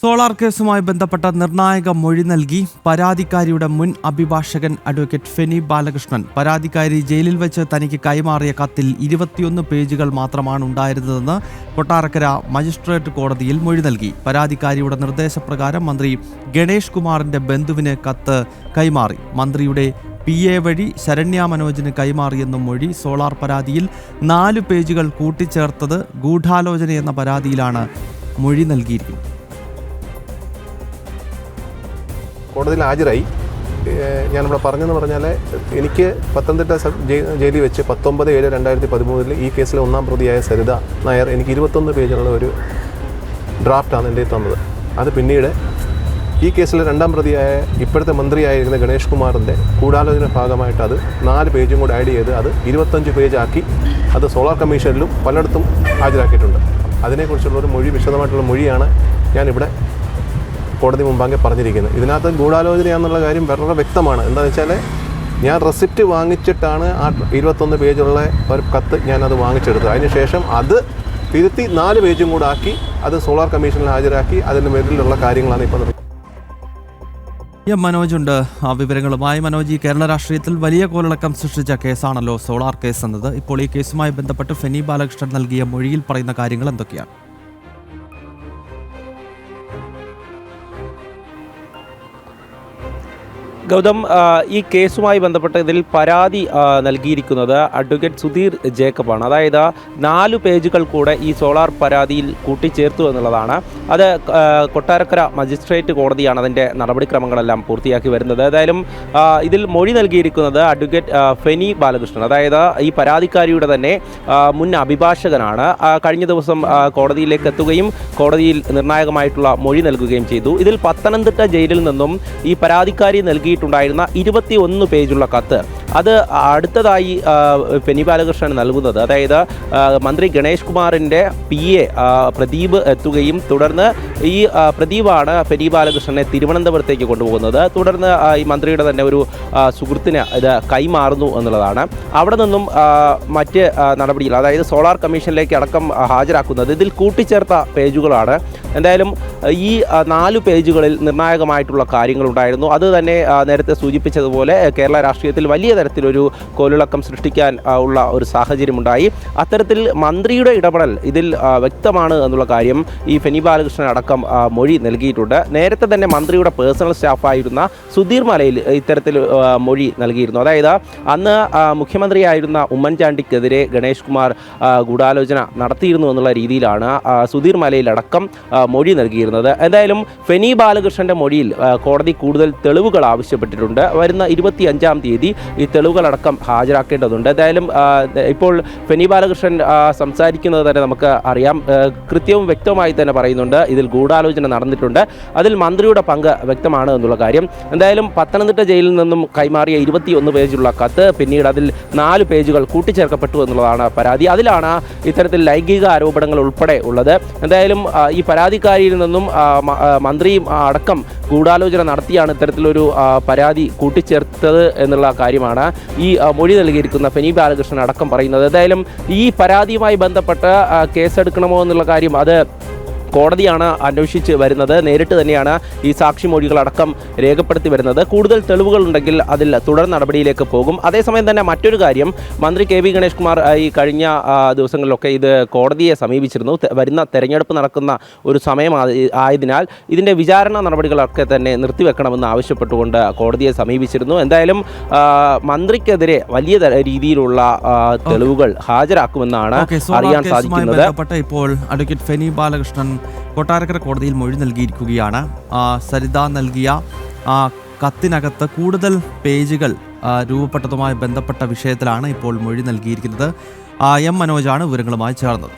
Solar കേസുമായി ബന്ധപ്പെട്ട നിർണായക മൊഴി നൽകി പരാതിക്കാരിയുടെ മുൻ അഭിഭാഷകൻ അഡ്വക്കേറ്റ് ഫെനി ബാലകൃഷ്ണൻ. പരാതിക്കാരി ജയിലിൽ വെച്ച് തനിക്ക് കൈമാറിയ കത്തിൽ ഇരുപത്തിയൊന്ന് പേജുകൾ മാത്രമാണ് ഉണ്ടായിരുന്നതെന്ന് കൊട്ടാരക്കര മജിസ്ട്രേറ്റ് കോടതിയിൽ മൊഴി നൽകി. പരാതിക്കാരിയുടെ നിർദ്ദേശപ്രകാരം മന്ത്രി ഗണേഷ് കുമാറിന്റെ ബന്ധുവിന് കത്ത് കൈമാറി. മന്ത്രിയുടെ പി എ വഴി ശരണ്യ മനോജിന് കൈമാറിയെന്നും മൊഴി സോളാർ പരാതിയിൽ നാല് പേജുകൾ കൂട്ടിച്ചേർത്തത് ഗൂഢാലോചന എന്ന പരാതിയിലാണ് മൊഴി നൽകിയിരിക്കുന്നത്. കോടതിയിൽ ഹാജരായി. ഞാനിവിടെ പറഞ്ഞെന്ന് പറഞ്ഞാൽ എനിക്ക് പത്തനംതിട്ട ജയിലിൽ വെച്ച് പത്തൊമ്പത് ഏഴ് രണ്ടായിരത്തി പതിമൂന്നിൽ ഈ കേസിലെ ഒന്നാം പ്രതിയായ സരിത നായർ എനിക്ക് ഇരുപത്തൊന്ന് പേജുള്ള ഒരു ഡ്രാഫ്റ്റാണ് എന്റെ തന്നത്. അത് പിന്നീട് ഈ കേസിലെ രണ്ടാം പ്രതിയായ ഇപ്പോഴത്തെ മന്ത്രിയായിരിക്കുന്ന ഗണേഷ് കുമാറിന്റെ ഗൂഢാലോചന ഭാഗമായിട്ട് അത് നാല് പേജും കൂടെ ആഡ് ചെയ്ത് അത് ഇരുപത്തഞ്ച് പേജാക്കി അത് സോളാർ കമ്മീഷനിലും പലയിടത്തും ഹാജരാക്കിയിട്ടുണ്ട്. അതിനെക്കുറിച്ചുള്ള ഒരു മൊഴി വിശദമായിട്ടുള്ള മൊഴിയാണ് ഞാനിവിടെ കോടതി മുമ്പാകെ പറഞ്ഞിരിക്കുന്നത്. ഇതിനകത്ത് ഗൂഢാലോചനയാണെന്നുള്ള കാര്യം വളരെ വ്യക്തമാണ്. എന്താണെന്ന് വെച്ചാൽ ഞാൻ റെസിപ്റ്റ് വാങ്ങിച്ചിട്ടാണ് ആ ഇരുപത്തൊന്ന് പേജുള്ള ഒരു കത്ത് ഞാനത് വാങ്ങിച്ചെടുത്തത്. അതിനുശേഷം അത് തിരുത്തി നാല് പേജും കൂടെ ആക്കി അത് സോളാർ കമ്മീഷനിൽ ഹാജരാക്കി അതിന്റെ മേലിലുള്ള കാര്യങ്ങളാണ് ഇപ്പോൾ എം മനോജ് ഉണ്ട് ആ വിവരങ്ങളുമായി മനോജ് ഈ കേരള രാഷ്ട്രീയത്തിൽ വലിയ കോലടക്കം സൃഷ്ടിച്ച കേസാണല്ലോ സോളാർ കേസ് എന്നത്. ഇപ്പോൾ ഈ കേസുമായി ബന്ധപ്പെട്ട് ഫെനി ബാലകൃഷ്ണൻ നൽകിയ മൊഴിയിൽ പറയുന്ന കാര്യങ്ങൾ എന്തൊക്കെയാണ്? ഗൗതം ഈ കേസുമായി ബന്ധപ്പെട്ട് ഇതിൽ പരാതി നൽകിയിരിക്കുന്നത് അഡ്വക്കേറ്റ് സുധീർ ജേക്കബാണ്. അതായത് നാല് പേജുകൾ കൂടെ ഈ സോളാർ പരാതിയിൽ കൂട്ടിച്ചേർത്തു എന്നുള്ളതാണ്. അത് കൊട്ടാരക്കര മജിസ്ട്രേറ്റ് കോടതിയാണ് അതിന്റെ നടപടിക്രമങ്ങളെല്ലാം പൂർത്തിയാക്കി വരുന്നത്. ഏതായാലും ഇതിൽ മൊഴി നൽകിയിരിക്കുന്നത് അഡ്വക്കേറ്റ് ഫെനി ബാലകൃഷ്ണൻ. അതായത് ഈ പരാതിക്കാരിയുടെ തന്നെ മുൻ അഭിഭാഷകനാണ്. കഴിഞ്ഞ ദിവസം കോടതിയിലേക്ക് എത്തുകയും കോടതിയിൽ നിർണായകമായിട്ടുള്ള മൊഴി നൽകുകയും ചെയ്തു. ഇതിൽ പത്തനംതിട്ട ജയിലിൽ നിന്നും ഈ പരാതിക്കാരി നൽകിയിട്ടുണ്ടായിരുന്ന ഇരുപത്തി ഒന്ന് പേജുള്ള കത്ത്. അത് അടുത്തതായി പെനി ബാലകൃഷ്ണൻ നൽകുന്നത്. അതായത് മന്ത്രി ഗണേഷ് കുമാറിന്റെ പി എ പ്രദീപ് എത്തുകയും തുടർന്ന് ഈ പ്രദീപാണ് പെനി ബാലകൃഷ്ണനെ തിരുവനന്തപുരത്തേക്ക് കൊണ്ടുപോകുന്നത്. തുടർന്ന് ഈ മന്ത്രിയുടെ തന്നെ ഒരു സുഹൃത്തിന് ഇത് കൈമാറുന്നു എന്നുള്ളതാണ്. അവിടെ നിന്നും മറ്റ് നടപടികൾ അതായത് സോളാർ കമ്മീഷനിലേക്ക് അടക്കം ഹാജരാക്കുന്നത് ഇതിൽ കൂട്ടിച്ചേർത്ത പേജുകളാണ്. എന്തായാലും ഈ നാല് പേജുകളിൽ നിർണായകമായിട്ടുള്ള കാര്യങ്ങളുണ്ടായിരുന്നു. അത് തന്നെ നേരത്തെ സൂചിപ്പിച്ചതുപോലെ കേരള രാഷ്ട്രീയത്തിൽ വലിയ തരത്തിലൊരു കോലിളക്കം സൃഷ്ടിക്കാൻ ഉള്ള ഒരു സാഹചര്യമുണ്ടായി. അത്തരത്തിൽ മന്ത്രിയുടെ ഇടപെടൽ ഇതിൽ വ്യക്തമാണ് എന്നുള്ള കാര്യം ഈ ഫെനി ബാലകൃഷ്ണൻ അടക്കം മൊഴി നൽകിയിട്ടുണ്ട്. നേരത്തെ തന്നെ മന്ത്രിയുടെ പേഴ്സണൽ സ്റ്റാഫായിരുന്ന സുധീർ മലയിൽ ഇത്തരത്തിൽ മൊഴി നൽകിയിരുന്നു. അതായത് അന്ന് മുഖ്യമന്ത്രിയായിരുന്ന ഉമ്മൻചാണ്ടിക്കെതിരെ ഗണേഷ് കുമാർ ഗൂഢാലോചന നടത്തിയിരുന്നു എന്നുള്ള രീതിയിലാണ് സുധീർ ആ, മൊഴി നൽകിയിരുന്നത്. എന്തായാലും ഫെനി ബാലകൃഷ്ണന്റെ മൊഴിയിൽ കോടതി കൂടുതൽ തെളിവുകൾ ആവശ്യപ്പെട്ടിട്ടുണ്ട്. വരുന്ന ഇരുപത്തി അഞ്ചാം തീയതി ഈ തെളിവുകളടക്കം ഹാജരാക്കേണ്ടതുണ്ട്. എന്തായാലും ഇപ്പോൾ ഫെനി ബാലകൃഷ്ണൻ സംസാരിക്കുന്നത് തന്നെ നമുക്ക് അറിയാം. കൃത്യവും വ്യക്തമായി തന്നെ പറയുന്നുണ്ട്. ഇതിൽ ഗൂഢാലോചന നടന്നിട്ടുണ്ട്. അതിൽ മന്ത്രിയുടെ പങ്ക് വ്യക്തമാണ് എന്നുള്ള കാര്യം. എന്തായാലും പത്തനംതിട്ട ജയിലിൽ നിന്നും കൈമാറിയ ഇരുപത്തിയൊന്ന് പേജുള്ള കത്ത് പിന്നീട് അതിൽ നാല് പേജുകൾ കൂട്ടിച്ചേർക്കപ്പെട്ടു എന്നുള്ളതാണ് പരാതി. അതിലാണ് ഇത്തരത്തിൽ ലൈംഗിക ആരോപണങ്ങൾ ഉൾപ്പെടെ ഉള്ളത്. എന്തായാലും ഈ ഈ പരാതിക്കാരിയിൽ നിന്നും മന്ത്രിയും അടക്കം ഗൂഢാലോചന നടത്തിയാണ് ഇത്തരത്തിലൊരു പരാതി കൂട്ടിച്ചേർത്തത് എന്നുള്ള കാര്യമാണ് ഈ മൊഴി നൽകിയിരിക്കുന്ന ഫെനി ബാലകൃഷ്ണൻ അടക്കം പറയുന്നത്. എന്തായാലും ഈ പരാതിയുമായി ബന്ധപ്പെട്ട് കേസെടുക്കണമോ എന്നുള്ള കാര്യം അത് കോടതിയാണ് അന്വേഷിച്ച് വരുന്നത്. നേരിട്ട് തന്നെയാണ് ഈ സാക്ഷിമൊഴികളടക്കം രേഖപ്പെടുത്തി വരുന്നത്. കൂടുതൽ തെളിവുകൾ ഉണ്ടെങ്കിൽ അതിൽ തുടർ നടപടിയിലേക്ക് പോകും. അതേസമയം തന്നെ മറ്റൊരു കാര്യം മന്ത്രി കെ വി ഗണേഷ് കുമാർ ഈ കഴിഞ്ഞ ദിവസങ്ങളിലൊക്കെ ഇത് കോടതിയെ സമീപിച്ചിരുന്നു. വരുന്ന തെരഞ്ഞെടുപ്പ് നടക്കുന്ന ഒരു സമയം ആയ- ആയതിനാൽ ഇതിന്റെ വിചാരണ നടപടികളൊക്കെ തന്നെ നിർത്തിവെക്കണമെന്ന് ആവശ്യപ്പെട്ടുകൊണ്ട് കോടതിയെ സമീപിച്ചിരുന്നു. എന്തായാലും മന്ത്രിക്കെതിരെ വലിയ രീതിയിലുള്ള തെളിവുകൾ ഹാജരാക്കുമെന്നാണ് അറിയാൻ സാധിക്കുന്നത്. ഇപ്പോൾ അഡ്വക്കേറ്റ് ഫെനി ബാലകൃഷ്ണൻ കൊട്ടാരക്കര കോടതിയിൽ മൊഴി നൽകിയിരിക്കുകയാണ്. സരിത നൽകിയ കത്തിനകത്ത് കൂടുതൽ പേജുകൾ രൂപപ്പെട്ടതുമായി ബന്ധപ്പെട്ട വിഷയത്തിലാണ് ഇപ്പോൾ മൊഴി നൽകിയിരിക്കുന്നത്. എം മനോജാണ് വിവരങ്ങളുമായി ചേർന്നത്.